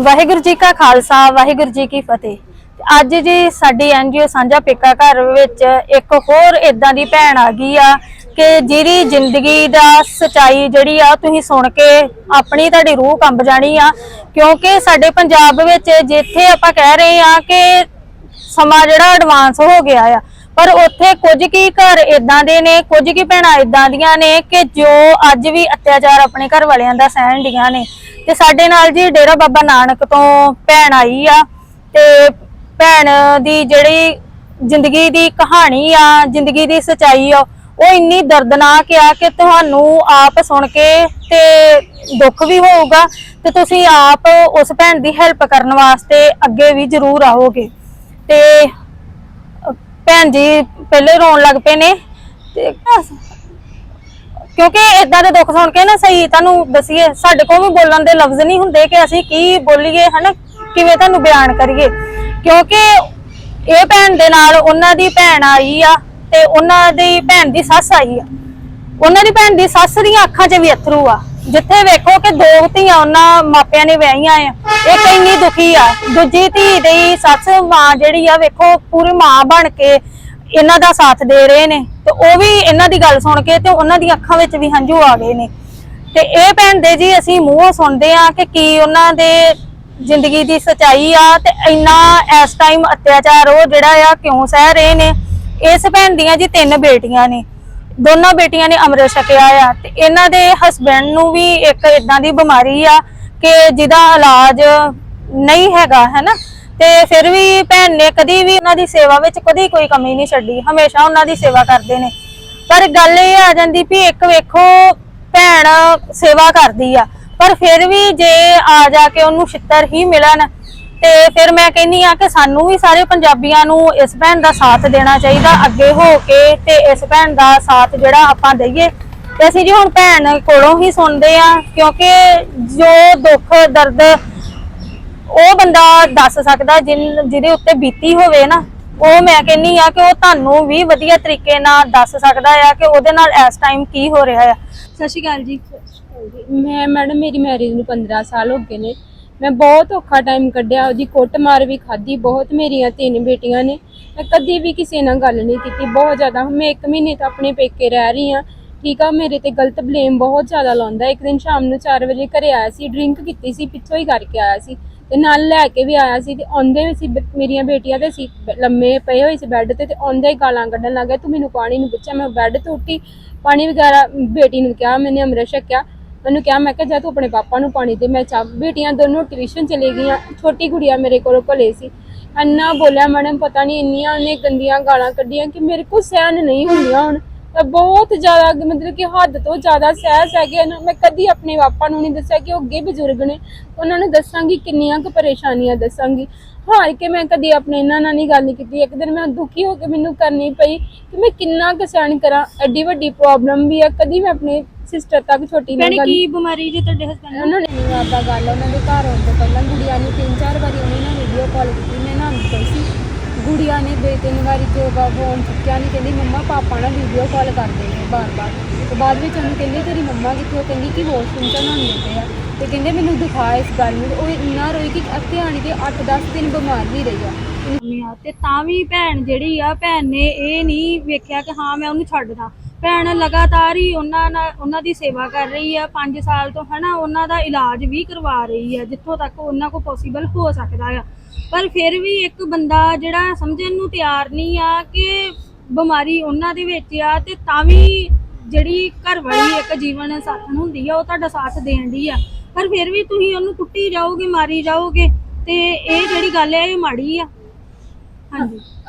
ਵਾਹਿਗੁਰੂ ਜੀ ਕਾ ਖਾਲਸਾ, ਵਾਹਿਗੁਰੂ ਜੀ ਕੀ ਫਤਿਹ। ਅੱਜ ਜੀ ਸਾਡੀ ਐਨਜੀਓ ਸਾਂਝਾ ਪੇਕਾ ਘਰ ਵਿੱਚ ਇੱਕ ਹੋਰ ਇਦਾਂ ਦੀ ਭੈਣ ਆ ਗਈ ਆ ਕਿ ਜਿਹਦੀ ਜ਼ਿੰਦਗੀ ਦਾ ਸਚਾਈ ਜਿਹੜੀ ਆ, ਤੁਸੀਂ ਸੁਣ ਕੇ ਆਪਣੀ ਤੁਹਾਡੀ ਰੂਹ ਕੰਬ ਜਾਣੀ ਆ। ਕਿਉਂਕਿ ਸਾਡੇ ਪੰਜਾਬ ਵਿੱਚ ਜਿੱਥੇ ਆਪਾਂ ਕਹਿ ਰਹੇ ਆ ਕਿ ਸਮਾਂ ਜਿਹੜਾ ਐਡਵਾਂਸ ਹੋ ਗਿਆ ਆ ਪਰ ਉੱਥੇ ਕੁਝ ਕੀ ਘਰ ਇਦਾਂ ਦੇ ਨੇ, ਕੁਝ ਕੀ ਭੈਣਾਂ ਇਦਾਂ ਦੀਆਂ ਨੇ ਕਿ ਜੋ ਅੱਜ ਵੀ ਅਤਿਆਚਾਰ ਆਪਣੇ ਘਰ ਵਾਲਿਆਂ ਦਾ ਸਹਿਣ ਡੀਆਂ ਨੇ। ਤੇ ਸਾਡੇ ਨਾਲ ਜੀ ਡੇਰਾ ਬਾਬਾ ਨਾਨਕ ਤੋਂ ਭੈਣ ਆਈ ਆ ਤੇ ਭੈਣ ਦੀ ਜਿਹੜੀ ਜ਼ਿੰਦਗੀ ਦੀ ਕਹਾਣੀ ਆ, ਜ਼ਿੰਦਗੀ ਦੀ ਸਚਾਈ ਆ, ਉਹ ਇੰਨੀ ਦਰਦਨਾਕ ਆ ਕਿ ਤੁਹਾਨੂੰ ਆਪ ਸੁਣ ਕੇ ਤੇ ਦੁੱਖ ਵੀ ਹੋਊਗਾ ਤੇ ਤੁਸੀਂ ਆਪ ਉਸ ਭੈਣ ਦੀ ਹੈਲਪ ਕਰਨ ਵਾਸਤੇ ਅੱਗੇ ਵੀ ਜ਼ਰੂਰ ਆਓਗੇ। ਤੇ ਭੈਣ ਜੀ ਪਹਿਲੇ ਰੋਣ ਲੱਗ ਪਏ ਨੇ ਤੇ ਕਿਉਂਕਿ ਇਦਾਂ ਦੇ ਦੁੱਖ ਸੁਣ ਕੇ ਨਾ ਸਹੀ ਤੁਹਾਨੂੰ ਦਸੀਏ, ਸਾਡੇ ਕੋਲ ਵੀ ਬੋਲਣ ਦੇ ਲਫ਼ਜ਼ ਨਹੀਂ ਹੁੰਦੇ ਕਿ ਅਸੀਂ ਕੀ ਬੋਲੀਏ, ਹਨਾ? ਕਿਵੇਂ ਤੁਹਾਨੂੰ ਬਿਆਨ ਕਰੀਏ? ਕਿਉਂਕਿ ਇਹ ਭੈਣ ਦੇ ਨਾਲ ਉਹਨਾਂ ਦੀ ਭੈਣ ਆਈ ਆ ਤੇ ਉਹਨਾਂ ਦੀ ਭੈਣ ਦੀ ਸੱਸ ਆਈ ਆ। ਉਹਨਾਂ ਦੀ ਭੈਣ ਦੀ ਸੱਸ ਦੀਆਂ ਅੱਖਾਂ 'ਚ ਵੀ ਅਥਰੂ ਆ। ਜਿੱਥੇ ਵੇਖੋ ਕਿ ਦੋ ਧੀਆਂ ਉਹਨਾਂ ਮਾਪਿਆਂ ਨੇ ਵਿਆਹੀਆਂ ਆ ਇੱਕ ਇੰਨੀ ਦੁਖੀ ਆ। ਦੂਜੀ ਧੀ ਦੀ ਸੱਸ ਮਾਂ ਜਿਹੜੀ ਆ, ਵੇਖੋ, ਪੂਰੀ ਮਾਂ ਬਣ ਕੇ ਇਹਨਾਂ ਦਾ ਸਾਥ ਦੇ ਰਹੇ ਨੇ। ਤੇ ਉਹ ਵੀ ਇਹਨਾਂ ਦੀ ਗੱਲ ਸੁਣ ਕੇ ਤੇ ਉਹਨਾਂ ਦੀਆਂ ਅੱਖਾਂ ਵਿੱਚ ਵੀ ਹੰਝੂ ਆ ਗਏ ਨੇ। ਤੇ ਇਹ ਭੈਣ ਦੇ ਜੀ ਅਸੀਂ ਮੂੰਹੋਂ ਸੁਣਦੇ ਆ ਕਿ ਕੀ ਉਹਨਾਂ ਦੇ ਜ਼ਿੰਦਗੀ ਦੀ ਸਚਾਈ ਆ ਤੇ ਇੰਨਾ ਇਸ ਟਾਈਮ ਅਤਿਆਚਾਰ ਉਹ ਜਿਹੜਾ ਆ ਕਿਉਂ ਸਹਿ ਰਹੇ ਨੇ। ਇਸ ਭੈਣ ਦੀਆਂ ਜੀ ਤਿੰਨ ਬੇਟੀਆਂ ਨੇ। ਦੋਨਾਂ ਬੇਟੀਆਂ ਨੇ ਅੰਮ੍ਰਿਤ ਛਕਿਆ ਆ ਤੇ ਇਹਨਾਂ ਦੇ ਹਸਬੰਡ ਨੂੰ ਵੀ ਇੱਕ ਇਦਾਂ ਦੀ ਬਿਮਾਰੀ ਆ ਕਿ ਜਿਹਦਾ ਇਲਾਜ ਨਹੀਂ ਹੈਗਾ, ਹੈਨਾ? ਤੇ ਫਿਰ ਵੀ ਭੈਣ ਨੇ ਕਦੀ ਵੀ ਉਹਨਾਂ ਦੀ ਸੇਵਾ ਵਿੱਚ ਕਦੀ ਕੋਈ ਕਮੀ ਨਹੀਂ ਛੱਡੀ, ਹਮੇਸ਼ਾ ਉਹਨਾਂ ਦੀ ਸੇਵਾ ਕਰਦੇ ਨੇ। ਪਰ ਗੱਲ ਇਹ ਆ ਜਾਂਦੀ ਵੀ ਇੱਕ ਵੇਖੋ ਭੈਣ ਸੇਵਾ ਕਰਦੀ ਆ, ਪਰ ਫਿਰ ਵੀ ਜੇ ਆ ਜਾ ਕੇ ਉਹਨੂੰ ਛਿੱਤਰ ਹੀ ਮਿਲਣ ਤੇ ਫਿਰ ਮੈਂ ਕਹਿੰਨੀ ਆ ਕਿ ਸਾਨੂੰ ਵੀ ਸਾਰੇ ਪੰਜਾਬੀਆਂ ਨੂੰ ਇਸ ਭੈਣ ਦਾ ਸਾਥ ਦੇਣਾ ਚਾਹੀਦਾ, ਅੱਗੇ ਹੋ ਕੇ ਤੇ ਇਸ ਭੈਣ ਦਾ ਸਾਥ ਜਿਹੜਾ ਆਪਾਂ ਦਈਏ। ਤੇ ਅਸੀਂ ਜੀ ਹੁਣ ਭੈਣ ਕੋਲੋਂ ਹੀ ਸੁਣਦੇ ਆ ਕਿਉਂਕਿ ਜੋ ਦੁੱਖ, ਦਰਦ ਉਹ ਬੰਦਾ ਦੱਸ ਸਕਦਾ ਜਿਨ, ਜਿਹਦੇ ਉੱਤੇ ਬੀਤੀ ਹੋਵੇ ਨਾ। ਉਹ ਮੈਂ ਕਹਿੰਨੀ ਆ ਕਿ ਉਹ ਤੁਹਾਨੂੰ ਵੀ ਵਧੀਆ ਤਰੀਕੇ ਨਾਲ ਦੱਸ ਸਕਦਾ ਆ ਕਿ ਉਹਦੇ ਨਾਲ ਇਸ ਟਾਈਮ ਕੀ ਹੋ ਰਿਹਾ ਆ। ਸਤਿ ਸ਼੍ਰੀ ਅਕਾਲ ਜੀ। ਮੈਂ, ਮੈਡਮ, ਮੇਰੀ ਮੈਰਿਜ ਨੂੰ 15 ਸਾਲ ਹੋ ਗਏ ਨੇ। ਮੈਂ ਬਹੁਤ ਔਖਾ ਟਾਈਮ ਕੱਢਿਆ, ਉਹਦੀ ਕੁੱਟਮਾਰ ਵੀ ਖਾਧੀ, ਬਹੁਤ ਮੇਰੀਆਂ ਤਿੰਨ ਬੇਟੀਆਂ ਨੇ। ਮੈਂ ਕਦੀ ਵੀ ਕਿਸੇ ਨਾਲ ਗੱਲ ਨਹੀਂ ਕੀਤੀ, ਬਹੁਤ ਜ਼ਿਆਦਾ। ਮੈਂ ਇੱਕ ਮਹੀਨੇ ਤੋਂ ਆਪਣੇ ਪੇਕੇ ਰਹਿ ਰਹੀ ਹਾਂ, ਠੀਕ ਆ? ਮੇਰੇ ਤੇ ਗਲਤ ਬਲੇਮ ਬਹੁਤ ਜ਼ਿਆਦਾ ਲਾਉਂਦਾ। ਇੱਕ ਦਿਨ ਸ਼ਾਮ ਨੂੰ 4 ਵਜੇ ਘਰੇ ਆਇਆ ਸੀ ਡਰਿੰਕ ਕੀਤੀ ਸੀ, ਪਿੱਛੋਂ ਹੀ ਕਰਕੇ ਆਇਆ ਸੀ। ਤੇ ਨਾਲ ਲੈ ਕੇ ਵੀ ਆਇਆ ਸੀ, ਤੇ ਆਉਂਦੇ ਵੀ ਸੀ ਮੇਰੀਆਂ ਬੇਟੀਆਂ ਤੇ ਸੀ ਲੰਮੇ ਪਏ ਹੋਏ ਸੀ ਬੈੱਡ ਤੇ ਤੇ ਆਉਂਦੇ ਹੀ ਗਾਲਾਂ ਕੱਢਣ ਲੱਗਾ ਤੂੰ ਮੈਨੂੰ ਪਾਣੀ ਨੂੰ ਪੁੱਛਿਆ, ਮੈਂ ਬੈੱਡ ਤੋਂ ਉੱਠੀ, ਪਾਣੀ ਵਗੈਰਾ ਬੇਟੀ ਨੂੰ ਕਿਹਾ, ਮੈਨੇ ਅੰਮ੍ਰਿਤ ਛਕਿਆ। ਮੈਨੂੰ ਕਿਹਾ, ਮੈਂ ਕਿਹਾ, ਜਾ ਤੂੰ ਆਪਣੇ ਪਾਪਾ ਨੂੰ ਪਾਣੀ ਦੇ, ਮੈਂ ਚਾਹ ਬੇਟੀਆਂ ਦੋਨੋਂ ਟਿਊਸ਼ਨ ਚਲੇ ਗਈਆਂ। ਛੋਟੀ ਗੁੜੀਆ ਮੇਰੇ ਕੋਲ ਘਲੇ ਸੀ। ਅੰਨਾ ਬੋਲਿਆ ਮੈਡਮ, ਪਤਾ ਨਹੀਂ ਇੰਨੀਆਂ ਉਹਨੇ ਗੰਦੀਆਂ ਗਾਲਾਂ ਕੱਢੀਆਂ ਕਿ ਮੇਰੇ ਕੋਲ ਸਹਿਨ ਨਹੀਂ ਹੁੰਦੀਆਂ ਹੁਣ। ਤਾਂ ਬਹੁਤ ਜ਼ਿਆਦਾ ਮਤਲਬ ਕਿ ਹੱਦ ਤੋਂ ਜ਼ਿਆਦਾ ਸਹਿ ਹੈਗੇ ਗਿਆ ਮੈਂ ਕਦੀ ਆਪਣੇ ਪਾਪਾ ਨੂੰ ਨਹੀਂ ਦੱਸਿਆ ਕਿ ਉਹ ਅੱਗੇ ਬਜ਼ੁਰਗ ਨੇ। ਉਹਨਾਂ ਨੂੰ ਦੱਸਾਂਗੀ, ਕਿੰਨੀਆਂ ਕੁ ਪਰੇਸ਼ਾਨੀਆਂ ਦੱਸਾਂਗੀ। ਹਾਰ ਕੇ ਮੈਂ ਕਦੀ ਆਪਣੇ ਇਹਨਾਂ ਨਾਲ ਨਹੀਂ ਗੱਲ ਨਹੀਂ ਕੀਤੀ। ਇੱਕ ਦਿਨ ਮੈਂ ਦੁਖੀ ਹੋ ਕੇ ਮੈਨੂੰ ਕਰਨੀ ਪਈ ਕਿ ਮੈਂ ਕਿੰਨਾ ਕੁ ਸਹਿਣ ਕਰਾਂ। ਐਡੀ ਵੱਡੀ ਪ੍ਰੋਬਲਮ ਵੀ ਆ। ਕਦੀ ਮੈਂ ਆਪਣੇ ਸਿਸਟਰ ਤੱਕ ਛੋਟੀ ਭੈਣੇ ਗੱਲ ਕੀ ਬਿਮਾਰੀ ਜੀ ਤੁਹਾਡੇ ਹਸਬੰਦ ਨੂੰ? ਉਹਨਾਂ ਨੇ ਮੈਨੂੰ ਆਪਾਂ ਗੱਲ ਉਹਨਾਂ ਦੇ ਘਰ ਆਉਣ ਤੋਂ ਪਹਿਲਾਂ ਗੁੜੀਆ ਨੇ ਤਿੰਨ ਚਾਰ ਵਾਰੀ ਉਹਨੇ ਨਾਲ ਵੀਡੀਓ ਕਾਲ ਕੀਤੀ ਮੈਂ ਨਾ ਗਈ ਸੀ। ਗੁੜੀਆ ਨੇ ਦੋ ਤਿੰਨ ਵਾਰੀ ਜੋ ਫੋਨ ਚੁੱਕਿਆ ਨਹੀਂ ਕਹਿੰਦੀ ਮੰਮਾ ਪਾਪਾ ਨਾਲ ਵੀਡੀਓ ਕਾਲ ਕਰਦੇ ਨੇ ਬਾਰ-ਬਾਰ। ਤੇ ਬਾਅਦ ਵਿੱਚ ਉਹਨੂੰ ਕਹਿੰਦੀ ਤੇਰੀ ਮੰਮਾ ਕਿੱਥੇ ਉਹ ਕਹਿੰਦੀ ਕਿ ਵਾਸ਼ਰੂਮ ਚ ਨਹਾਉਣ ਲੱਗੇ ਆ ਤੇ ਕਹਿੰਦੇ ਮੈਨੂੰ ਦਿਖਾ ਇਸ ਗੱਲ ਨੂੰ। ਉਹ ਇੰਨਾ ਰੋਈ ਕਿ ਅੱਤੇ ਆਣ ਕੇ 8-10 ਦਿਨ ਬਿਮਾਰ ਵੀ ਰਹੀ ਆ। ਆ ਤੇ ਤਾਂ ਵੀ ਭੈਣ ਜਿਹੜੀ ਆ ਭੈਣ ਨੇ ਇਹ ਨਹੀਂ ਵੇਖਿਆ ਕਿ ਹਾਂ ਮੈਂ ਉਹਨੂੰ ਛੱਡਦਾ। ਭੈਣ ਲਗਾਤਾਰ ਹੀ ਉਹਨਾਂ ਨਾਲ ਉਹਨਾਂ ਦੀ ਸੇਵਾ ਕਰ ਰਹੀ ਆ 5 ਸਾਲ ਤੋਂ ਹਨਾ, ਉਹਨਾਂ ਦਾ ਇਲਾਜ ਵੀ ਕਰਵਾ ਰਹੀ ਆ, ਜਿੱਥੋਂ ਤੱਕ ਉਹਨਾਂ ਕੋਲ ਪੋਸੀਬਲ ਹੋ ਸਕਦਾ ਆ। ਪਰ ਫਿਰ ਵੀ ਇੱਕ ਬੰਦਾ ਜਿਹੜਾ ਸਮਝਣ ਨੂੰ ਤਿਆਰ ਨਹੀਂ ਆ ਕਿ ਬਿਮਾਰੀ ਉਹਨਾਂ ਦੇ ਵਿੱਚ ਆ ਤੇ ਤਾਂ ਵੀ ਜਿਹੜੀ ਘਰ ਵਾਲੀ ਇੱਕ ਜੀਵਨ ਸਾਥਣ ਹੁੰਦੀ ਆ, ਉਹ ਤੁਹਾਡਾ ਸਾਥ ਦੇਣ ਦੀ ਆ। ਪਰ ਫਿਰ ਵੀ ਤੁਸੀਂ ਉਹਨੂੰ ਕੁੱਟੀ ਜਾਓਗੇ, ਮਾਰੀ ਜਾਓਗੇ ਤੇ ਇਹ ਜਿਹੜੀ ਗੱਲ ਹੈ ਇਹ ਮਾੜੀ ਆ।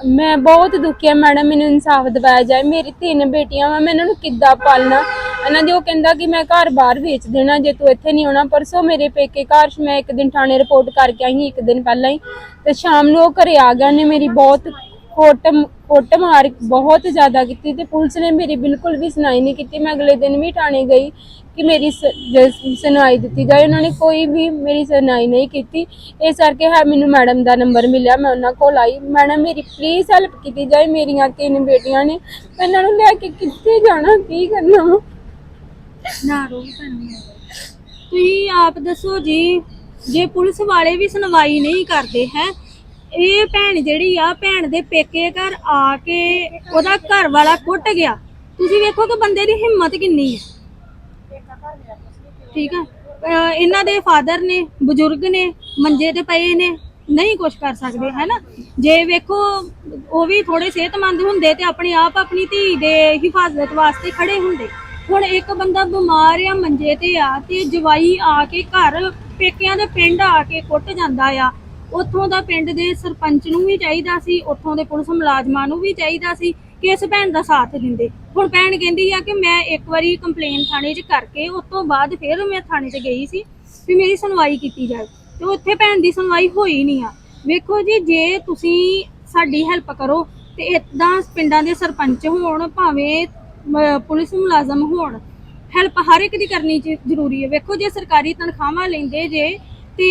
ਮੈਂ ਬਹੁਤ ਦੁਖੀ ਆ ਮੈਡਮ ਮੈਨੂੰ ਇਨਸਾਫ ਦਿਵਾਇਆ ਜਾਏ। ਮੇਰੀ ਤਿੰਨ ਬੇਟੀਆਂ ਵਾ, ਮੈਂ ਇਹਨਾਂ ਨੂੰ ਕਿੱਦਾਂ ਪਾਲਣਾ? ਇਹਨਾਂ ਦੀ ਉਹ ਕਹਿੰਦਾ ਕਿ ਮੈਂ ਘਰ ਬਾਹਰ ਵੇਚ ਦੇਣਾ, ਜੇ ਤੂੰ ਇੱਥੇ ਨਹੀਂ ਆਉਣਾ। ਪਰਸੋਂ ਮੇਰੇ ਪੇਕੇ ਘਰ 'ਚ ਮੈਂ ਇੱਕ ਦਿਨ ਥਾਣੇ ਰਿਪੋਰਟ ਕਰਕੇ ਆਈ, ਇੱਕ ਦਿਨ ਪਹਿਲਾਂ ਹੀ। ਤੇ ਸ਼ਾਮ ਨੂੰ ਉਹ ਘਰੇ ਆ ਗਿਆ, ਉਹਨੇ ਮੇਰੀ ਬਹੁਤ ਕੁੱਟ ਕੁੱਟ ਮਾਰ ਬਹੁਤ ਜ਼ਿਆਦਾ ਕੀਤੀ। ਤੇ ਪੁਲਿਸ ਨੇ ਮੇਰੀ ਬਿਲਕੁਲ ਵੀ ਸੁਣਾਈ ਨਹੀਂ ਕੀਤੀ। ਮੈਂ ਅਗਲੇ ਦਿਨ ਵੀ ਥਾਣੇ ਗਈ। ਕਿ ਮੇਰੀ ਸ- ਸੁਣਾਈ ਦਿੱਤੀ ਜਾਏ, ਉਹਨਾਂ ਨੇ ਕੋਈ ਵੀ ਮੇਰੀ ਸੁਣਾਈ ਨਹੀਂ ਕੀਤੀ। ਇਸ ਕਰਕੇ ਹੈ ਮੈਨੂੰ ਮੈਡਮ ਦਾ ਨੰਬਰ ਮਿਲਿਆ, ਮੈਂ ਉਹਨਾਂ ਕੋਲ ਆਈ। ਮੈਡਮ ਮੇਰੀ ਪਲੀਜ਼ ਹੈਲਪ ਕੀਤੀ ਜਾਏ, ਮੇਰੀਆਂ ਤਿੰਨ ਬੇਟੀਆਂ ਨੇ। ਮੈਂ ਇਹਨਾਂ ਨੂੰ ਲੈ ਕੇ ਕਿੱਥੇ ਜਾਣਾ, ਕੀ ਕਰਨਾ? ਨਾ ਰੋ ਭੈਣ ਤੁਸੀਂ ਆਪ ਦੱਸੋ ਜੀ, ਜੇ ਪੁਲਿਸ ਵਾਲੇ ਵੀ ਸੁਣਵਾਈ ਨਹੀਂ ਕਰਦੇ, ਹੈ? ਇਹ ਭੈਣ ਜਿਹੜੀ ਆ, ਭੈਣ ਦੇ ਪੇਕੇ ਘਰ ਆ ਕੇ ਉਹਦਾ ਘਰ ਵਾਲਾ ਕੁੱਟ ਗਿਆ। ਤੁਸੀਂ ਵੇਖੋ ਕਿ ਬੰਦੇ ਦੀ ਹਿੰਮਤ ਕਿੰਨੀ ਹੈ ਠੀਕ ਹੈ ਅਹ ਇਹਨਾਂ ਦੇ ਫਾਦਰ ਨੇ, ਬਜ਼ੁਰਗ ਨੇ, ਮੰਜੇ ਤੇ ਪਏ ਨੇ, ਨਹੀਂ ਕੁਝ ਕਰ ਸਕਦੇ ਹੈ ਨਾ ਜੇ ਵੇਖੋ, ਉਹ ਵੀ ਥੋੜੇ ਸਿਹਤਮੰਦ ਹੁੰਦੇ ਤੇ ਆਪਣੇ ਆਪ ਆਪਣੀ ਧੀ ਦੇ ਹਿਫਾਜ਼ਤ ਵਾਸਤੇ ਖੜੇ ਹੁੰਦੇ। ਹੁਣ ਇੱਕ ਬੰਦਾ ਬਿਮਾਰ ਆ, ਮੰਜੇ ਤੇ ਆ ਤੇ ਜਵਾਈ ਆ ਕੇ ਘਰ ਪੇਕਿਆਂ ਦੇ ਪਿੰਡ ਆ ਕੇ ਕੁੱਟ ਜਾਂਦਾ ਆ। ਉੱਥੋਂ ਦਾ ਪਿੰਡ ਦੇ ਸਰਪੰਚ ਨੂੰ ਵੀ ਚਾਹੀਦਾ ਸੀ, ਉੱਥੋਂ ਦੇ ਪੁਲਿਸ ਮੁਲਾਜ਼ਮਾਂ ਨੂੰ ਵੀ ਚਾਹੀਦਾ ਸੀ। ਕਿ ਇਸ ਭੈਣ ਦਾ ਸਾਥ ਦਿੰਦੇ। ਹੁਣ ਭੈਣ ਕਹਿੰਦੀ ਆ ਕਿ ਮੈਂ ਇੱਕ ਵਾਰੀ ਕੰਪਲੇਨ ਥਾਣੇ 'ਚ ਕਰਕੇ, ਉਸ ਤੋਂ ਬਾਅਦ ਫਿਰ ਮੈਂ ਥਾਣੇ 'ਚ ਗਈ ਸੀ ਵੀ ਮੇਰੀ ਸੁਣਵਾਈ ਕੀਤੀ ਜਾਵੇ। ਤੇ ਉੱਥੇ ਭੈਣ ਦੀ ਸੁਣਵਾਈ ਹੋਈ ਨਹੀਂ ਆ। ਵੇਖੋ ਜੀ, ਜੇ ਤੁਸੀਂ ਸਾਡੀ ਹੈਲਪ ਕਰੋ ਤੇ ਇਦਾਂ ਪਿੰਡਾਂ ਦੇ ਸਰਪੰਚ ਹੋਣ, ਭਾਵੇਂ ਪੁਲਿਸ ਮੁਲਾਜ਼ਮ ਹੋਣ ਹੈਲਪ ਹਰ ਇੱਕ ਦੀ ਕਰਨੀ ਜ਼ਰੂਰੀ ਹੈ। ਵੇਖੋ ਜੇ ਸਰਕਾਰੀ ਤਨਖਾਹਾਂ ਲੈਂਦੇ ਜੇ ਤੇ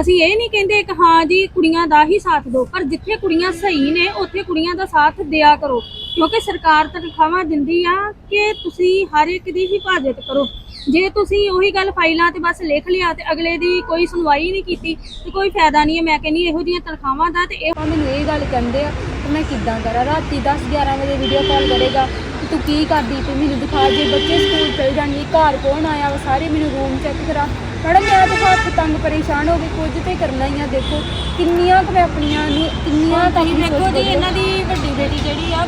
ਅਸੀਂ ਇਹ ਨਹੀਂ ਕਹਿੰਦੇ ਕਿ ਹਾਂ ਜੀ, ਕੁੜੀਆਂ ਦਾ ਹੀ ਸਾਥ ਦਿਓ, ਪਰ ਜਿੱਥੇ ਕੁੜੀਆਂ ਸਹੀ ਨੇ, ਉੱਥੇ ਕੁੜੀਆਂ ਦਾ ਸਾਥ ਦਿਆ ਕਰੋ। ਕਿਉਂਕਿ ਸਰਕਾਰ ਤਨਖਾਹਾਂ ਦਿੰਦੀ ਆ ਕਿ ਤੁਸੀਂ ਹਰ ਇੱਕ ਦੀ ਹਿਫਾਜ਼ਤ ਕਰੋ। ਜੇ ਤੁਸੀਂ ਉਹੀ ਗੱਲ ਫਾਈਲਾਂ ਤੇ ਬਸ ਲਿਖ ਲਿਆ ਤੇ ਅਗਲੇ ਦੀ ਕੋਈ ਸੁਣਵਾਈ ਨਹੀਂ ਕੀਤੀ ਤੇ ਕੋਈ ਫਾਇਦਾ ਨਹੀਂ ਹੈ, ਮੈਂ ਕਹਿੰਨੀ ਇਹੋ ਜਿਹੀਆਂ ਤਨਖਾਹਾਂ ਦਾ ਤੇ ਇਹ ਮੈਨੂੰ ਇਹ ਗੱਲ ਕਹਿੰਦੇ ਆ ਕਿ ਮੈਂ ਕਿੱਦਾਂ ਕਰਾਂ? ਰਾਤੀ 10 11 ਵਜੇ ਵੀਡੀਓ ਕਾਲ ਕਰੇਗਾ ਕਿ ਤੂੰ ਕੀ ਕਰਦੀ ਤੂੰ ਮੈਨੂੰ ਦਿਖਾ ਜੇ ਬੱਚੇ ਸਕੂਲ ਚਲ ਜਾਣਗੇ, ਘਰ ਕੌਣ ਆਇਆ ਵਾ? ਸਾਰੇ ਮੈਨੂੰ ਰੂਮ ਚੈੱਕ ਕਰਾ। ਮੈਡਮ ਮੈਂ ਤਾਂ ਹੱਥ ਤੰਗ ਪਰੇਸ਼ਾਨ ਹੋ ਗਈ ਕੁਝ ਤੇ ਕਰਨਾ ਹੀ ਆ ਦੇਖੋ। ਕਿੰਨੀਆਂ ਕੁ ਮੈਂ ਆਪਣੀਆਂ ਨੂੰ ਕਿੰਨੀਆਂ ਕੁ ਤੁਸੀਂ ਆਪਣੀ ਸੋਚ ਜੀ ਇਹਨਾਂ ਦੀ ਵੱਡੀ ਬੇਟੀ ਜਿਹੜੀ ਆ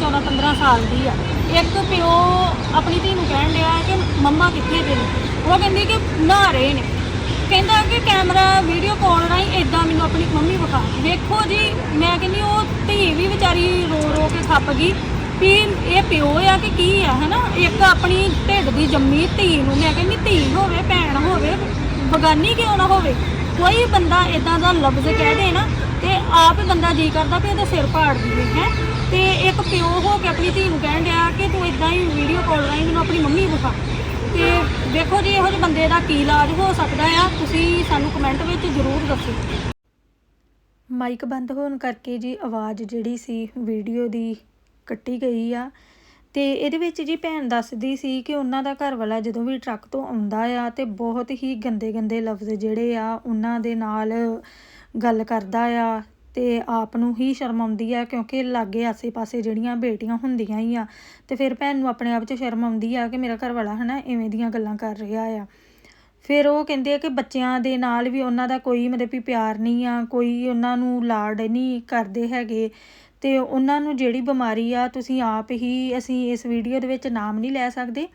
14 15 ਸਾਲ ਦੀ ਆ। ਇੱਕ ਪਿਓ ਆਪਣੀ ਧੀ ਨੂੰ ਕਹਿਣ ਡਿਆ ਕਿ ਮੰਮਾ ਕਿੱਥੇ ਤੇ ਨੇ? ਉਹ ਕਹਿੰਦੀ ਕਿ ਨਹਾ ਰਹੇ ਨੇ। ਕਹਿੰਦਾ ਕਿ ਕੈਮਰਾ ਵੀਡੀਓ ਕਾਲ ਰਾਹੀਂ ਇਦਾਂ ਮੈਨੂੰ ਆਪਣੀ ਮੰਮੀ ਵਿਖਾ। ਵੇਖੋ ਜੀ ਮੈਂ ਕਹਿੰਦੀ ਉਹ ਧੀ ਵੀ ਵਿਚਾਰੀ ਰੋ ਰੋ ਕੇ ਖੱਪ ਗਈ। ਵੀ ਇਹ ਪਿਓ ਆ ਕਿ ਕੀ ਆ, ਹਨਾ? ਇੱਕ ਆਪਣੀ ਢਿੱਡ ਦੀ ਜੰਮੀ ਧੀ ਨੂੰ ਮੈਂ ਕਹਿੰਦੀ ਧੀ ਹੋਵੇ, ਭੈਣ ਹੋਵੇ, ਬਗਾਨੀ ਕਿਉਂ ਨਾ ਹੋਵੇ? ਕੋਈ ਬੰਦਾ ਇਦਾਂ ਦਾ ਲਫ਼ਜ਼ ਕਹਿ ਦੇ ਨਾ, ਤੇ ਆਪ ਬੰਦਾ ਜੀ ਕਰਦਾ ਵੀ ਇਹਦਾ ਸਿਰ ਪਾੜ ਦਈਏ ਹੈ? ਤੇ ਇੱਕ ਪਿਓ ਹੋ ਕੇ ਆਪਣੀ ਧੀ ਨੂੰ ਕਹਿਣ ਡਿਆ ਕਿ ਤੂੰ ਇਦਾਂ ਹੀ ਵੀਡੀਓ ਕਾਲ ਰਾਹੀਂ ਮੈਨੂੰ ਆਪਣੀ ਮੰਮੀ ਵਿਖਾ। ਤੇ ਦੇਖੋ ਜੀ, ਇਹੋ ਜਿਹੇ ਬੰਦੇ ਦਾ ਕੀ ਇਲਾਜ ਹੋ ਸਕਦਾ ਆ? ਤੁਸੀਂ ਸਾਨੂੰ ਕਮੈਂਟ ਵਿੱਚ ਜ਼ਰੂਰ ਦੱਸੋ। ਮਾਈਕ ਬੰਦ ਹੋਣ ਕਰਕੇ ਜੀ ਆਵਾਜ਼ ਜਿਹੜੀ ਸੀ ਵੀਡੀਓ ਦੀ ਕੱਟੀ ਗਈ ਆ। ਤੇ ਇਹਦੇ ਵਿੱਚ ਜੀ ਭੈਣ ਦੱਸਦੀ ਸੀ ਕਿ ਉਹਨਾਂ ਦਾ ਘਰ ਵਾਲਾ ਜਦੋਂ ਵੀ ਟਰੱਕ ਤੋਂ ਆਉਂਦਾ ਆ ਤੇ ਬਹੁਤ ਹੀ ਗੰਦੇ ਗੰਦੇ ਲਫ਼ਜ਼ ਜਿਹੜੇ ਆ ਉਹਨਾਂ ਦੇ ਨਾਲ ਗੱਲ ਕਰਦਾ ਆ ਤੇ ਆਪ ਨੂੰ ਹੀ ਸ਼ਰਮ ਆਉਂਦੀ ਆ ਕਿਉਂਕਿ ਲਾਗੇ ਆਸੇ-ਪਾਸੇ ਜਿਹੜੀਆਂ ਬੇਟੀਆਂ ਹੁੰਦੀਆਂ ਹੀ ਆ ਤੇ ਫਿਰ ਭੈਣ ਨੂੰ ਆਪਣੇ ਆਪ 'ਚ ਸ਼ਰਮ ਆਉਂਦੀ ਆ ਕਿ ਮੇਰਾ ਘਰ ਵਾਲਾ ਹਨਾ ਇਵੇਂ ਦੀਆਂ ਗੱਲਾਂ ਕਰ ਰਿਹਾ ਆ। ਫਿਰ ਉਹ ਕਹਿੰਦੇ ਆ ਕਿ ਬੱਚਿਆਂ ਦੇ ਨਾਲ ਵੀ ਉਹਨਾਂ ਦਾ ਕੋਈ ਮਤਲਬ ਵੀ ਪਿਆਰ ਨਹੀਂ ਆ, ਕੋਈ ਉਹਨਾਂ ਨੂੰ ਲਾਡ ਨਹੀਂ ਕਰਦੇ ਹੈਗੇ ਅਤੇ ਉਹਨਾਂ ਨੂੰ ਜਿਹੜੀ ਬਿਮਾਰੀ ਆ, ਤੁਸੀਂ ਆਪ ਹੀ ਅਸੀਂ ਇਸ ਵੀਡੀਓ ਦੇ ਵਿੱਚ ਨਾਮ ਨਹੀਂ ਲੈ ਸਕਦੇ,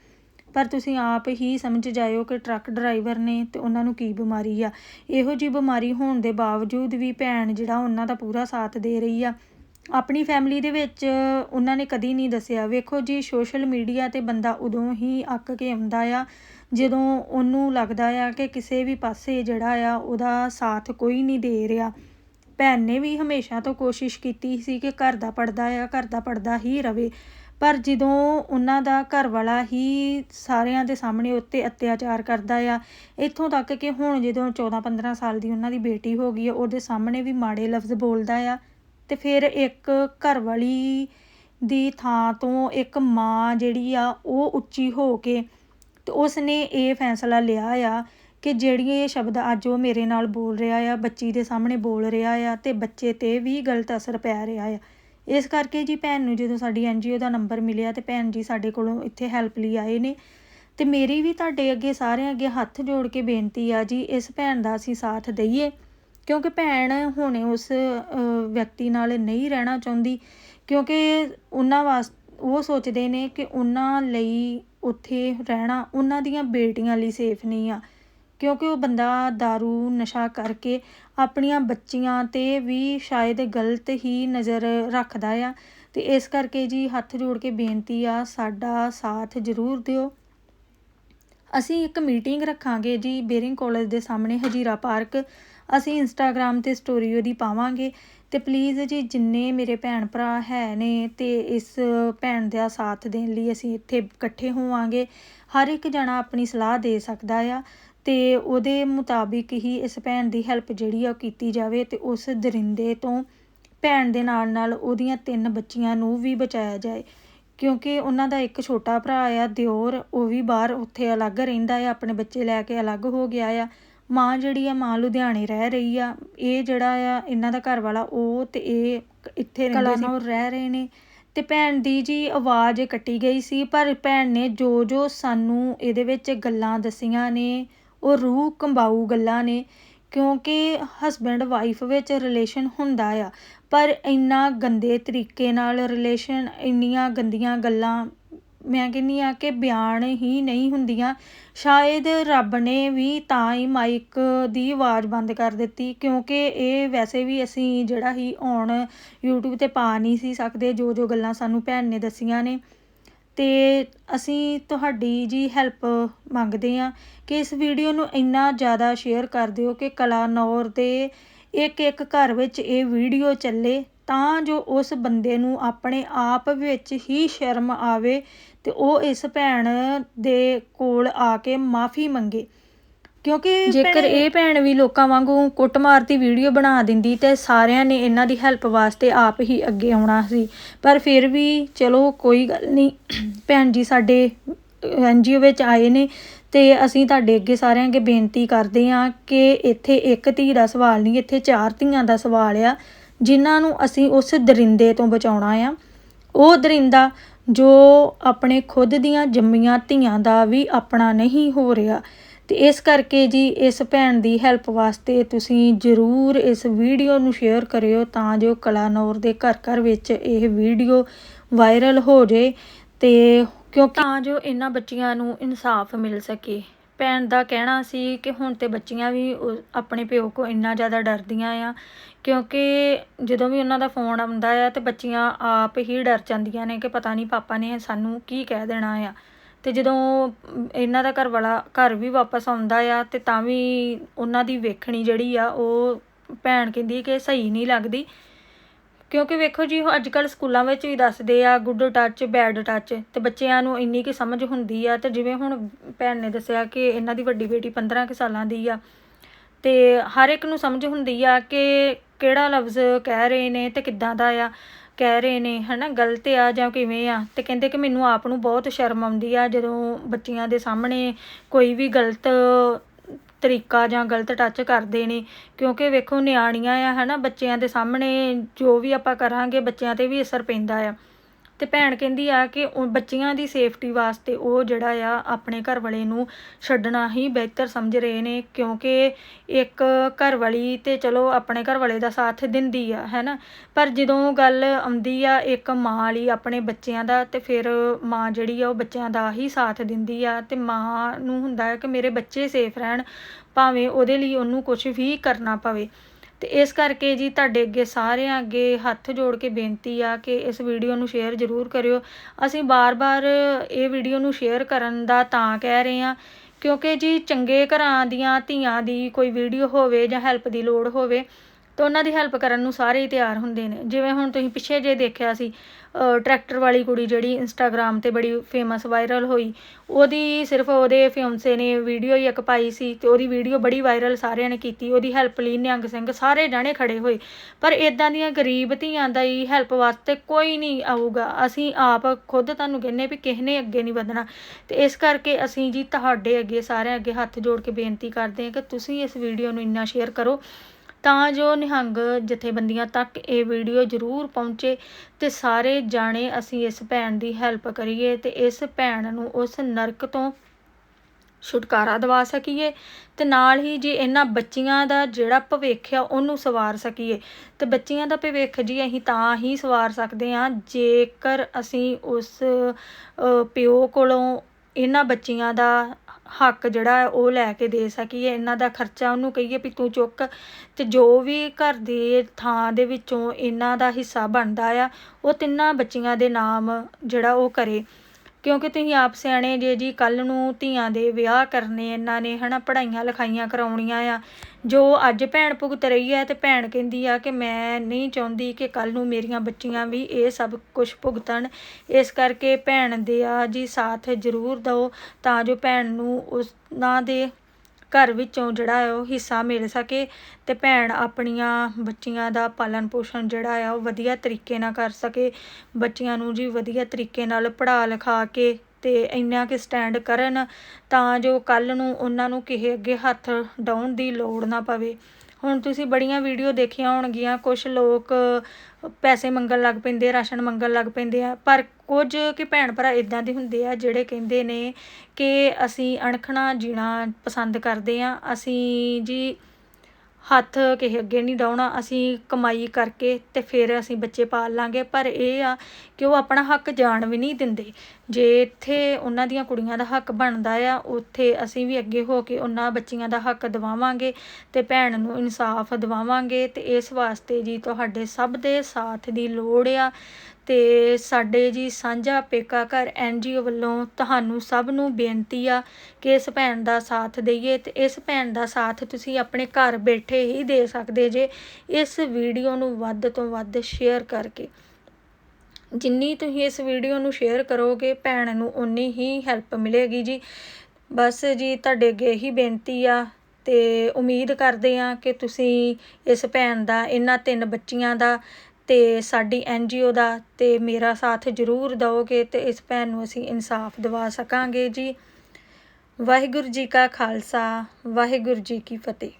ਪਰ ਤੁਸੀਂ ਆਪ ਹੀ ਸਮਝ ਜਾਇਓ ਕਿ ਟਰੱਕ ਡਰਾਈਵਰ ਨੇ ਤੇ ਉਹਨਾਂ ਨੂੰ ਕੀ ਬਿਮਾਰੀ ਆ। ਇਹੋ ਜੀ ਬਿਮਾਰੀ ਹੋਣ ਦੇ ਬਾਵਜੂਦ ਵੀ ਭੈਣ ਜਿਹੜਾ ਉਹਨਾਂ ਦਾ ਪੂਰਾ ਸਾਥ ਦੇ ਰਹੀ ਆ। ਆਪਣੀ ਫੈਮਿਲੀ ਦੇ ਵਿੱਚ ਉਹਨਾਂ ਨੇ ਕਦੀ ਨਹੀਂ ਦੱਸਿਆ। ਵੇਖੋ ਜੀ ਸੋਸ਼ਲ ਮੀਡੀਆ ਤੇ ਬੰਦਾ ਉਦੋਂ ਹੀ ਅੱਕ ਕੇ ਆਉਂਦਾ ਆ, ਜਦੋਂ ਉਹਨੂੰ ਲੱਗਦਾ ਆ ਕਿ ਕਿਸੇ ਵੀ ਪਾਸੇ ਜਿਹੜਾ ਆ, ਉਹਦਾ ਸਾਥ ਕੋਈ ਨਹੀਂ ਦੇ ਰਿਹਾ। ਭੈਣ ਨੇ ਵੀ ਹਮੇਸ਼ਾ ਤੋਂ ਕੋਸ਼ਿਸ਼ ਕੀਤੀ ਸੀ ਕਿ ਘਰ ਦਾ ਪੜਦਾ ਆ, ਘਰ ਦਾ ਪੜਦਾ ਹੀ ਰਵੇ। ਪਰ ਜਦੋਂ ਉਹਨਾਂ ਦਾ ਘਰ ਵਾਲਾ ਹੀ ਸਾਰਿਆਂ ਦੇ ਸਾਹਮਣੇ ਉੱਤੇ ਅਤਿਆਚਾਰ ਕਰਦਾ ਆ, ਇੱਥੋਂ ਤੱਕ ਕਿ ਹੁਣ ਜਦੋਂ 14 15 ਸਾਲ ਦੀ ਉਹਨਾਂ ਦੀ ਬੇਟੀ ਹੋ ਗਈ ਆ, ਉਹਦੇ ਸਾਹਮਣੇ ਵੀ ਮਾੜੇ ਲਫ਼ਜ਼ ਬੋਲਦਾ ਆ। ਤੇ ਫਿਰ ਇੱਕ ਘਰ ਵਾਲੀ ਦੀ ਥਾਂ ਤੋਂ ਇੱਕ ਮਾਂ ਜਿਹੜੀ ਆ, ਉਹ ਉੱਚੀ ਹੋ ਕੇ ਤੇ ਉਸ ਨੇ ਇਹ ਫੈਸਲਾ ਲਿਆ ਆ ਕਿ ਜਿਹੜੀਆਂ ਇਹ ਸ਼ਬਦ ਅੱਜ ਉਹ ਮੇਰੇ ਨਾਲ ਬੋਲ ਰਿਹਾ ਆ, ਬੱਚੀ ਦੇ ਸਾਹਮਣੇ ਬੋਲ ਰਿਹਾ ਆ ਤੇ ਬੱਚੇ ਤੇ ਵੀ ਗਲਤ ਅਸਰ ਪੈ ਰਿਹਾ ਆ। ਇਸ ਕਰਕੇ ਜੀ ਭੈਣ ਨੂੰ ਜਦੋਂ ਸਾਡੀ ਐਨਜੀਓ ਦਾ ਨੰਬਰ ਮਿਲਿਆ ਤੇ ਭੈਣ ਜੀ ਸਾਡੇ ਕੋਲੋਂ ਇੱਥੇ ਹੈਲਪ ਲਈ ਆਏ ਨੇ। ਤੇ ਮੇਰੀ ਵੀ ਤੁਹਾਡੇ ਅੱਗੇ ਸਾਰਿਆਂ ਅੱਗੇ ਹੱਥ ਜੋੜ ਕੇ ਬੇਨਤੀ ਆ ਜੀ, ਇਸ ਭੈਣ ਦਾ ਅਸੀਂ ਸਾਥ ਦਈਏ। ਕਿਉਂਕਿ ਭੈਣ ਹੁਣੇ ਉਸ ਵਿਅਕਤੀ ਨਾਲ ਨਹੀਂ ਰਹਿਣਾ ਚਾਹੁੰਦੀ, ਕਿਉਂਕਿ ਉਹਨਾਂ ਵਾਸ, ਉਹ ਸੋਚਦੇ ਨੇ ਕਿ ਉਹਨਾਂ ਲਈ ਉੱਥੇ ਰਹਿਣਾ, ਉਹਨਾਂ ਦੀਆਂ ਬੇਟੀਆਂ ਲਈ ਸੇਫ ਨਹੀਂ ਆ। ਕਿਉਂਕਿ ਉਹ ਬੰਦਾ ਦਾਰੂ ਨਸ਼ਾ ਕਰਕੇ ਆਪਣੀਆਂ ਬੱਚੀਆਂ ਤੇ ਵੀ ਸ਼ਾਇਦ ਗਲਤ ਹੀ ਨਜ਼ਰ ਰੱਖਦਾ ਆ। ਅਤੇ ਇਸ ਕਰਕੇ ਜੀ ਹੱਥ ਜੋੜ ਕੇ ਬੇਨਤੀ ਆ, ਸਾਡਾ ਸਾਥ ਜ਼ਰੂਰ ਦਿਓ। ਅਸੀਂ ਇੱਕ ਮੀਟਿੰਗ ਰੱਖਾਂਗੇ ਜੀ, ਬੇਰਿੰਗ ਕਾਲਜ ਦੇ ਸਾਹਮਣੇ ਹਜੀਰਾ ਪਾਰਕ। ਅਸੀਂ ਇੰਸਟਾਗ੍ਰam ਤੇ ਸਟੋਰੀ ਉਹਦੀ ਪਾਵਾਂਗੇ। ਤੇ ਪਲੀਜ਼ ਜੀ, ਜਿੰਨੇ ਮੇਰੇ ਭੈਣ ਭਰਾ ਹੈ ਨੇ ਤੇ ਇਸ ਭੈਣ ਦਾ ਸਾਥ ਦੇਣ ਲਈ ਅਸੀਂ ਇੱਥੇ ਇਕੱਠੇ ਹੋਵਾਂਗੇ। ਹਰ ਇੱਕ ਜਣਾ ਆਪਣੀ ਸਲਾਹ ਦੇ ਸਕਦਾ ਆ। ਤੇ ਉਹਦੇ ਮੁਤਾਬਿਕ ਹੀ ਇਸ ਭੈਣ ਦੀ ਹੈਲਪ ਜਿਹੜੀ ਆ ਉਹ ਕੀਤੀ ਜਾਵੇ ਤੇ ਉਸ ਦਰਿੰਦੇ ਤੋਂ ਭੈਣ ਦੇ ਨਾਲ ਨਾਲ ਉਹਦੀਆਂ ਤਿੰਨ ਬੱਚੀਆਂ ਨੂੰ ਵੀ ਬਚਾਇਆ ਜਾਏ। ਕਿਉਂਕਿ ਉਹਨਾਂ ਦਾ ਇੱਕ ਛੋਟਾ ਭਰਾ ਆ ਦਿਓਰ ਉਹ ਵੀ ਬਾਹਰ ਉੱਥੇ ਅਲੱਗ ਰਹਿੰਦਾ ਆ ਆਪਣੇ ਬੱਚੇ ਲੈ ਕੇ ਅਲੱਗ ਹੋ ਗਿਆ ਆ। ਮਾਂ ਜਿਹੜੀ ਆ ਮਾਂ ਲੁਧਿਆਣੇ ਰਹਿ ਰਹੀ ਆ। ਇਹ ਜਿਹੜਾ ਆ ਇਹਨਾਂ ਦਾ ਘਰ ਵਾਲਾ ਉਹ ਤੇ ਇਹ ਇੱਥੇ ਰਹਿੰਦੇ ਸੀ। ਕਲਾਨੌਰ ਰਹਿ ਰਹੇ ਨੇ। ਤੇ ਭੈਣ ਦੀ ਜੀ ਆਵਾਜ਼ ਕੱਟੀ ਗਈ ਸੀ ਪਰ ਭੈਣ ਨੇ ਜੋ ਜੋ ਸਾਨੂੰ ਇਹਦੇ ਵਿੱਚ ਗੱਲਾਂ ਦਸੀਆਂ ਨੇ ਉਹ ਰੂਹ ਕੰਬਾਊ ਗੱਲਾਂ ਨੇ, ਕਿਉਂਕਿ ਹਸਬੈਂਡ ਵਾਈਫ ਵਿੱਚ ਰਿਲੇਸ਼ਨ ਹੁੰਦਾ ਆ। ਪਰ ਇੰਨਾ ਗੰਦੇ ਤਰੀਕੇ ਨਾਲ ਰਿਲੇਸ਼ਨ ਇੰਨੀਆਂ ਗੰਦੀਆਂ ਗੱਲਾਂ, ਮੈਂ ਕਹਿੰਦੀ ਆ ਕਿ ਬਿਆਨ ਹੀ ਨਹੀਂ ਹੁੰਦੀਆਂ। ਸ਼ਾਇਦ ਰੱਬ ਨੇ ਵੀ ਤਾਂ ਹੀ ਮਾਈਕ ਦੀ ਆਵਾਜ਼ ਬੰਦ ਕਰ ਦਿੱਤੀ, ਕਿਉਂਕਿ ਇਹ ਵੈਸੇ ਵੀ ਅਸੀਂ ਜਿਹੜਾ ਹੀ ਔਨ YouTube ਤੇ ਪਾ ਨਹੀਂ ਸੀ ਸਕਦੇ ਜੋ ਜੋ ਗੱਲਾਂ ਸਾਨੂੰ ਭੈਣ ਨੇ ਦੱਸੀਆਂ ਨੇ। ਅਤੇ ਅਸੀਂ ਤੁਹਾਡੀ ਜੀ ਹੈਲਪ ਮੰਗਦੇ ਹਾਂ ਕਿ ਇਸ ਵੀਡੀਓ ਨੂੰ ਇੰਨਾ ਜ਼ਿਆਦਾ ਸ਼ੇਅਰ ਕਰ ਦਿਓ ਕਿ ਕਲਾਨੌਰ ਦੇ ਇੱਕ ਇੱਕ ਘਰ ਵਿੱਚ ਇਹ ਵੀਡੀਓ ਚੱਲੇ ਤਾਂ ਜੋ ਉਸ ਬੰਦੇ ਨੂੰ ਆਪਣੇ ਆਪ ਵਿੱਚ ਹੀ ਸ਼ਰਮ ਆਵੇ ਅਤੇ ਉਹ ਇਸ ਭੈਣ ਦੇ ਕੋਲ ਆ ਕੇ ਮਾਫੀ ਮੰਗੇ। ਕਿਉਂਕਿ ਜੇਕਰ ਇਹ ਭੈਣ ਵੀ ਲੋਕਾਂ ਵਾਂਗੂ ਕੁੱਟਮਾਰ ਦੀ ਵੀਡੀਓ ਬਣਾ ਦਿੰਦੀ ਤੇ ਸਾਰਿਆਂ ਨੇ ਇਹਨਾਂ ਦੀ ਹੈਲਪ ਵਾਸਤੇ ਆਪ ਹੀ ਅੱਗੇ ਆਉਣਾ ਸੀ। ਪਰ ਫਿਰ ਵੀ ਚਲੋ ਕੋਈ ਗੱਲ ਨਹੀਂ ਭੈਣ ਜੀ ਸਾਡੇ ਐਨਜੀਓ ਵਿੱਚ ਆਏ ਨੇ ਤੇ ਅਸੀਂ ਤੁਹਾਡੇ ਅੱਗੇ ਸਾਰਿਆਂ ਅੱਗੇ ਬੇਨਤੀ ਕਰਦੇ ਹਾਂ ਕਿ ਇੱਥੇ ਇੱਕ ਧੀ ਦਾ ਸਵਾਲ ਨਹੀਂ ਇੱਥੇ ਚਾਰ ਧੀਆਂ ਦਾ ਸਵਾਲ ਆ ਜਿਨ੍ਹਾਂ ਨੂੰ ਅਸੀਂ ਉਸ ਦਰਿੰਦੇ ਤੋਂ ਬਚਾਉਣਾ ਆ। ਉਹ ਦਰਿੰਦਾ ਜੋ ਆਪਣੇ ਖੁਦ ਦੀਆਂ ਜੰਮੀਆਂ ਧੀਆਂ ਦਾ ਵੀ ਆਪਣਾ ਨਹੀਂ ਹੋ ਰਿਹਾ। ਤੇ ਇਸ ਕਰਕੇ ਜੀ ਇਸ ਭੈਣ ਦੀ ਹੈਲਪ ਵਾਸਤੇ ਤੁਸੀਂ ਜ਼ਰੂਰ ਇਸ ਵੀਡੀਓ ਨੂੰ ਸ਼ੇਅਰ ਕਰਿਓ ਤਾਂ ਜੋ ਕਲਾਨੌਰ ਦੇ ਘਰ ਘਰ ਵਿੱਚ ਇਹ ਵੀਡੀਓ ਵਾਇਰਲ ਹੋ ਜੇ ਤੇ ਕਿਉਂਕਿ ਤਾਂ ਜੋ ਇਹਨਾਂ ਬੱਚੀਆਂ ਨੂੰ ਇਨਸਾਫ ਮਿਲ ਸਕੇ। ਭੈਣ ਦਾ ਕਹਿਣਾ ਸੀ ਕਿ ਹੁਣ ਤੇ ਬੱਚੀਆਂ ਵੀ ਆਪਣੇ ਪਿਓ ਕੋ ਇੰਨਾ ਜ਼ਿਆਦਾ ਡਰਦੀਆਂ ਆ ਕਿਉਂਕਿ ਜਦੋਂ ਵੀ ਉਹਨਾਂ ਦਾ ਫੋਨ ਆਉਂਦਾ ਆ ਤੇ ਬੱਚੀਆਂ ਆਪ ਹੀ ਡਰ ਜਾਂਦੀਆਂ ਨੇ ਕਿ ਪਤਾ ਨਹੀਂ ਪਾਪਾ ਨੇ ਸਾਨੂੰ ਕੀ ਕਹਿ ਦੇਣਾ ਆ। ਅਤੇ ਜਦੋਂ ਇਹਨਾਂ ਦਾ ਘਰ ਵਾਲਾ ਘਰ ਵੀ ਵਾਪਸ ਆਉਂਦਾ ਆ ਅਤੇ ਤਾਂ ਵੀ ਉਹਨਾਂ ਦੀ ਵੇਖਣੀ ਜਿਹੜੀ ਆ, ਉਹ ਭੈਣ ਕਹਿੰਦੀ ਕਿ ਸਹੀ ਨਹੀਂ ਲੱਗਦੀ। ਕਿਉਂਕਿ ਵੇਖੋ ਜੀ ਅੱਜ ਕੱਲ੍ਹ ਸਕੂਲਾਂ ਵਿੱਚ ਵੀ ਦੱਸਦੇ ਆ ਗੁੱਡ ਟੱਚ ਬੈਡ ਟੱਚ ਅਤੇ ਬੱਚਿਆਂ ਨੂੰ ਇੰਨੀ ਕੁ ਸਮਝ ਹੁੰਦੀ ਆ ਅਤੇ ਜਿਵੇਂ ਹੁਣ ਭੈਣ ਨੇ ਦੱਸਿਆ ਕਿ ਇਹਨਾਂ ਦੀ ਵੱਡੀ ਬੇਟੀ 15 ਕੁ ਸਾਲਾਂ ਦੀ ਆ ਅਤੇ ਹਰ ਇੱਕ ਨੂੰ ਸਮਝ ਹੁੰਦੀ ਆ ਕਿ ਕਿਹੜਾ ਲਫ਼ਜ਼ ਕਹਿ ਰਹੇ ਨੇ ਅਤੇ ਕਿੱਦਾਂ ਦਾ ਆ। ਕਹਿ ਰਹੇ ਨੇ ਹੈ ਨਾ ਗਲਤ ਆ ਜਾਂ ਕਿਵੇਂ ਆ ਅਤੇ ਕਹਿੰਦੇ ਕਿ ਮੈਨੂੰ ਆਪ ਨੂੰ ਬਹੁਤ ਸ਼ਰਮ ਆਉਂਦੀ ਆ ਜਦੋਂ ਬੱਚਿਆਂ ਦੇ ਸਾਹਮਣੇ ਕੋਈ ਵੀ ਗਲਤ ਤਰੀਕਾ ਜਾਂ ਗਲਤ ਟੱਚ ਕਰਦੇ ਨੇ, ਕਿਉਂਕਿ ਵੇਖੋ ਨਿਆਣੀਆਂ ਆ ਹੈ ਨਾ ਬੱਚਿਆਂ ਦੇ ਸਾਹਮਣੇ ਜੋ ਵੀ ਆਪਾਂ ਕਰਾਂਗੇ, ਬੱਚਿਆਂ ਤੇ ਵੀ ਅਸਰ ਪੈਂਦਾ ਆ। ਤੇ ਭੈਣ ਕਹਿੰਦੀ ਆ ਕਿ ਉਹ ਬੱਚਿਆਂ ਦੀ ਸੇਫਟੀ ਵਾਸਤੇ ਉਹ ਜਿਹੜਾ ਆ ਆਪਣੇ ਘਰ ਵਾਲੇ ਨੂੰ ਛੱਡਣਾ ਹੀ ਬਿਹਤਰ ਸਮਝ ਰਹੇ ਨੇ, ਕਿਉਂਕਿ ਇੱਕ ਘਰ ਵਾਲੀ ਤੇ ਚਲੋ ਆਪਣੇ ਘਰ ਵਾਲੇ ਦਾ ਸਾਥ ਦਿੰਦੀ ਆ ਹੈ ਨਾ ਪਰ ਜਦੋਂ ਗੱਲ ਆਉਂਦੀ ਆ ਇੱਕ ਮਾਂ ਵਾਲੀ ਆਪਣੇ ਬੱਚਿਆਂ ਦਾ ਤੇ ਫਿਰ ਮਾਂ ਜਿਹੜੀ ਆ ਉਹ ਬੱਚਿਆਂ ਦਾ ਹੀ ਸਾਥ ਦਿੰਦੀ ਆ ਤੇ ਮਾਂ ਨੂੰ ਹੁੰਦਾ ਹੈ ਕਿ ਮੇਰੇ ਬੱਚੇ ਸੇਫ ਰਹਿਣ, ਭਾਵੇਂ ਉਹਦੇ ਲਈ ਉਹਨੂੰ ਕੁਝ ਵੀ ਕਰਨਾ ਪਵੇ। ਤੇ ਇਸ ਕਰਕੇ ਜੀ ਤੁਹਾਡੇ ਅੱਗੇ ਸਾਰਿਆਂ ਅੱਗੇ ਹੱਥ ਜੋੜ ਕੇ ਬੇਨਤੀ ਆ ਕਿ ਇਸ ਵੀਡੀਓ ਨੂੰ ਸ਼ੇਅਰ ਜ਼ਰੂਰ ਕਰਿਓ। ਅਸੀਂ ਬਾਰ-ਬਾਰ ਇਹ ਵੀਡੀਓ ਨੂੰ ਸ਼ੇਅਰ ਕਰਨ ਦਾ ਤਾਂ ਕਹਿ ਰਹੇ ਹਾਂ, ਕਿਉਂਕਿ ਜੀ ਚੰਗੇ ਘਰਾਂ ਦੀਆਂ ਧੀਆਂ ਦੀ ਕੋਈ ਵੀਡੀਓ ਹੋਵੇ ਜਾਂ ਹੈਲਪ ਦੀ ਲੋੜ ਹੋਵੇ ਤਾਂ ਉਹਨਾਂ ਦੀ ਹੈਲਪ ਕਰਨ ਨੂੰ ਸਾਰੇ ਹੀ ਤਿਆਰ ਹੁੰਦੇ ਨੇ। ਜਿਵੇਂ ਹੁਣ ਤੁਸੀਂ ਪਿੱਛੇ ਜੇ ਦੇਖਿਆ ਸੀ ਟਰੈਕਟਰ ਵਾਲੀ ਕੁੜੀ ਜਿਹੜੀ ਇੰਸਟਾਗ੍ਰam ਤੇ ਬੜੀ ਫੇਮਸ ਵਾਇਰਲ ਹੋਈ, ਉਹਦੀ ਸਿਰਫ ਉਹਦੇ ਫਿਉਂਸੇ ਨੇ ਵੀਡੀਓ ਹੀ ਇੱਕ ਪਾਈ ਸੀ ਤੇ ਉਹਦੀ ਵੀਡੀਓ ਬੜੀ ਵਾਇਰਲ ਸਾਰਿਆਂ ਨੇ ਕੀਤੀ। ਉਹਦੀ ਹੈਲਪ ਲਈ ਨਿਹੰਗ ਸਿੰਘ ਸਾਰੇ ਜਾਣੇ ਖੜੇ ਹੋਏ। ਪਰ ਇਦਾਂ ਦੀਆਂ ਗਰੀਬ ਧੀਆਂ ਦਾ ਹੀ ਹੈਲਪ ਵਾਸਤੇ ਕੋਈ ਨਹੀਂ ਆਊਗਾ। ਅਸੀਂ ਆਪ ਖੁਦ ਤੁਹਾਨੂੰ ਕਹਿੰਨੇ ਵੀ ਕਿਸੇ ਨੇ ਅੱਗੇ ਨਹੀਂ ਵਧਣਾ। ਤੇ ਇਸ ਕਰਕੇ ਅਸੀਂ ਜੀ ਤੁਹਾਡੇ ਅੱਗੇ, ਸਾਰਿਆਂ ਅੱਗੇ ਹੱਥ ਜੋੜ ਕੇ ਬੇਨਤੀ ਕਰਦੇ ਹਾਂ ਕਿ ਤੁਸੀਂ ਇਸ ਵੀਡੀਓ ਨੂੰ ਇੰਨਾ ਸ਼ੇਅਰ ਕਰੋ। ਤਾਂ ਜੋ ਨਿਹੰਗ ਜਥੇਬੰਦੀਆਂ ਤੱਕ ਇਹ ਵੀਡੀਓ ਜ਼ਰੂਰ ਪਹੁੰਚੇ ਤੇ ਸਾਰੇ ਜਾਣੇ ਅਸੀਂ ਇਸ ਭੈਣ ਦੀ ਹੈਲਪ ਕਰੀਏ ਤੇ ਇਸ ਭੈਣ ਨੂੰ ਉਸ ਨਰਕ ਤੋਂ ਛੁਟਕਾਰਾ ਦਿਵਾ ਸਕੀਏ ਤੇ ਨਾਲ ਹੀ ਜੇ ਇਹਨਾਂ ਬੱਚੀਆਂ ਦਾ ਜਿਹੜਾ ਭਵਿੱਖ ਆ ਉਹਨੂੰ ਸਵਾਰ ਸਕੀਏ। ਤੇ ਬੱਚੀਆਂ ਦਾ ਭਵਿੱਖ ਜੀ ਅਸੀਂ ਤਾਂ ਹੀ ਸਵਾਰ ਸਕਦੇ ਹਾਂ ਜੇਕਰ ਅਸੀਂ ਉਸ ਪਿਓ ਕੋਲੋਂ ਇਹਨਾਂ ਬੱਚੀਆਂ ਦਾ ਹੱਕ ਜਿਹੜਾ ਉਹ ਲੈ ਕੇ ਦੇ ਸਕੀਏ, ਇਹਨਾਂ ਦਾ ਖਰਚਾ ਉਹਨੂੰ ਕਹੀਏ ਵੀ ਤੂੰ ਚੁੱਕ। ਅਤੇ ਜੋ ਵੀ ਘਰ ਦੀ ਥਾਂ ਦੇ ਵਿੱਚੋਂ ਇਹਨਾਂ ਦਾ ਹਿੱਸਾ ਬਣਦਾ ਆ, ਉਹ ਤਿੰਨਾਂ ਬੱਚੀਆਂ ਦੇ ਨਾਮ ਜਿਹੜਾ ਉਹ ਕਰੇ। ਕਿਉਂਕਿ ਤੁਸੀਂ ਆਪ ਸਿਆਣੇ ਜੇ ਜੀ, ਕੱਲ੍ਹ ਨੂੰ ਧੀਆਂ ਦੇ ਵਿਆਹ ਕਰਨੇ, ਇਹਨਾਂ ਨੇ ਹੈ ਨਾ ਪੜ੍ਹਾਈਆਂ ਲਿਖਾਈਆਂ ਕਰਾਉਣੀਆਂ ਆ ਜੋ ਅੱਜ ਭੈਣ ਭੁਗਤ ਰਹੀ ਹੈ ਤੇ ਭੈਣ ਕਹਿੰਦੀ ਆ ਕਿ ਮੈਂ ਨਹੀਂ ਚਾਹੁੰਦੀ ਕਿ ਕੱਲ ਨੂੰ ਮੇਰੀਆਂ ਬੱਚੀਆਂ ਵੀ ਇਹ ਸਭ ਕੁਝ ਭੁਗਤਣ। ਇਸ ਕਰਕੇ ਭੈਣ ਦੇ ਆ ਜੀ ਸਾਥ ਜ਼ਰੂਰ ਦਿਓ ਤਾਂ ਜੋ ਭੈਣ ਨੂੰ ਉਹਨਾਂ ਦੇ ਘਰ ਵਿੱਚੋਂ ਜਿਹੜਾ ਉਹ ਹਿੱਸਾ ਮਿਲ ਸਕੇ ਤੇ ਭੈਣ ਆਪਣੀਆਂ ਬੱਚੀਆਂ ਦਾ ਪਾਲਣ ਪੋਸ਼ਣ ਜਿਹੜਾ ਆ ਉਹ ਵਧੀਆ ਤਰੀਕੇ ਨਾਲ ਕਰ ਸਕੇ। ਬੱਚੀਆਂ ਨੂੰ ਜੀ ਵਧੀਆ ਤਰੀਕੇ ਨਾਲ ਪੜ੍ਹਾ ਲਿਖਾ ਕੇ ਅਤੇ ਇੰਨਾ ਕੁ ਸਟੈਂਡ ਕਰਨ ਤਾਂ ਜੋ ਕੱਲ੍ਹ ਨੂੰ ਉਹਨਾਂ ਨੂੰ ਕਿਸੇ ਅੱਗੇ ਹੱਥ ਡਾਉਣ ਦੀ ਲੋੜ ਨਾ ਪਵੇ। ਹੁਣ ਤੁਸੀਂ ਬੜੀਆਂ ਵੀਡੀਓ ਦੇਖੀਆਂ ਹੋਣਗੀਆਂ, ਕੁਛ ਲੋਕ ਪੈਸੇ ਮੰਗਣ ਲੱਗ ਪੈਂਦੇ ਰਾਸ਼ਨ ਮੰਗਣ ਲੱਗ ਪੈਂਦੇ ਆ, ਪਰ ਕੁਝ ਕਿ ਭੈਣ ਭਰਾ ਇਦਾਂ ਦੇ ਹੁੰਦੇ ਆ ਜਿਹੜੇ ਕਹਿੰਦੇ ਨੇ ਕਿ ਅਸੀਂ ਅਣਖਣਾ ਜੀਣਾ ਪਸੰਦ ਕਰਦੇ ਆ, ਅਸੀਂ ਜੀ ਹੱਥ ਕਿਸੇ ਅੱਗੇ ਨਹੀਂ ਡਾਉਣਾ, ਅਸੀਂ ਕਮਾਈ ਕਰਕੇ ਅਤੇ ਫਿਰ ਅਸੀਂ ਬੱਚੇ ਪਾਲ ਲਾਂਗੇ। ਪਰ ਇਹ ਆ ਕਿ ਉਹ ਆਪਣਾ ਹੱਕ ਜਾਣ ਵੀ ਨਹੀਂ ਦਿੰਦੇ। ਜੇ ਇੱਥੇ ਉਹਨਾਂ ਦੀਆਂ ਕੁੜੀਆਂ ਦਾ ਹੱਕ ਬਣਦਾ ਆ, ਉੱਥੇ ਅਸੀਂ ਵੀ ਅੱਗੇ ਹੋ ਕੇ ਉਹਨਾਂ ਬੱਚੀਆਂ ਦਾ ਹੱਕ ਦਿਵਾਵਾਂਗੇ ਅਤੇ ਭੈਣ ਨੂੰ ਇਨਸਾਫ ਦਿਵਾਵਾਂਗੇ ਅਤੇ ਇਸ ਵਾਸਤੇ ਜੀ ਤੁਹਾਡੇ ਸਭ ਦੇ ਸਾਥ ਦੀ ਲੋੜ ਆ। ਅਤੇ ਸਾਡੇ ਜੀ ਸਾਂਝਾ ਪੇਕਾ ਘਰ ਓ ਵੱਲੋਂ ਤੁਹਾਨੂੰ ਸਭ ਨੂੰ ਬੇਨਤੀ ਆ ਕਿ ਇਸ ਭੈਣ ਦਾ ਸਾਥ ਦਈਏ ਅਤੇ ਇਸ ਭੈਣ ਦਾ ਸਾਥ ਤੁਸੀਂ ਆਪਣੇ ਘਰ ਬੈਠੇ ਹੀ ਦੇ ਸਕਦੇ ਜੇ ਇਸ ਵੀਡੀਓ ਨੂੰ ਵੱਧ ਤੋਂ ਵੱਧ ਸ਼ੇਅਰ ਕਰਕੇ। ਜਿੰਨੀ ਤੁਸੀਂ ਇਸ ਵੀਡੀਓ ਨੂੰ ਸ਼ੇਅਰ ਕਰੋਗੇ ਭੈਣ ਨੂੰ ਉਨੀ ਹੀ ਹੈਲਪ ਮਿਲੇਗੀ ਜੀ। ਬਸ ਜੀ ਤੁਹਾਡੇ ਅੱਗੇ ਹੀ ਬੇਨਤੀ ਆ ਤੇ ਉਮੀਦ ਕਰਦੇ ਆ ਕਿ ਤੁਸੀਂ ਇਸ ਭੈਣ ਦਾ, ਇਹਨਾਂ ਤਿੰਨ ਬੱਚੀਆਂ ਦਾ ਅਤੇ ਸਾਡੀ ਐੱਨ ਜੀ ਓ ਦਾ ਅਤੇ ਮੇਰਾ ਸਾਥ ਜ਼ਰੂਰ ਦਿਓਗੇ ਅਤੇ ਇਸ ਭੈਣ ਨੂੰ ਅਸੀਂ ਇਨਸਾਫ ਦਿਵਾ ਸਕਾਂਗੇ ਜੀ। ਵਾਹਿਗੁਰੂ ਜੀ ਕਾ ਖਾਲਸਾ, ਵਾਹਿਗੁਰੂ ਜੀ ਕੀ ਫਤਿਹ।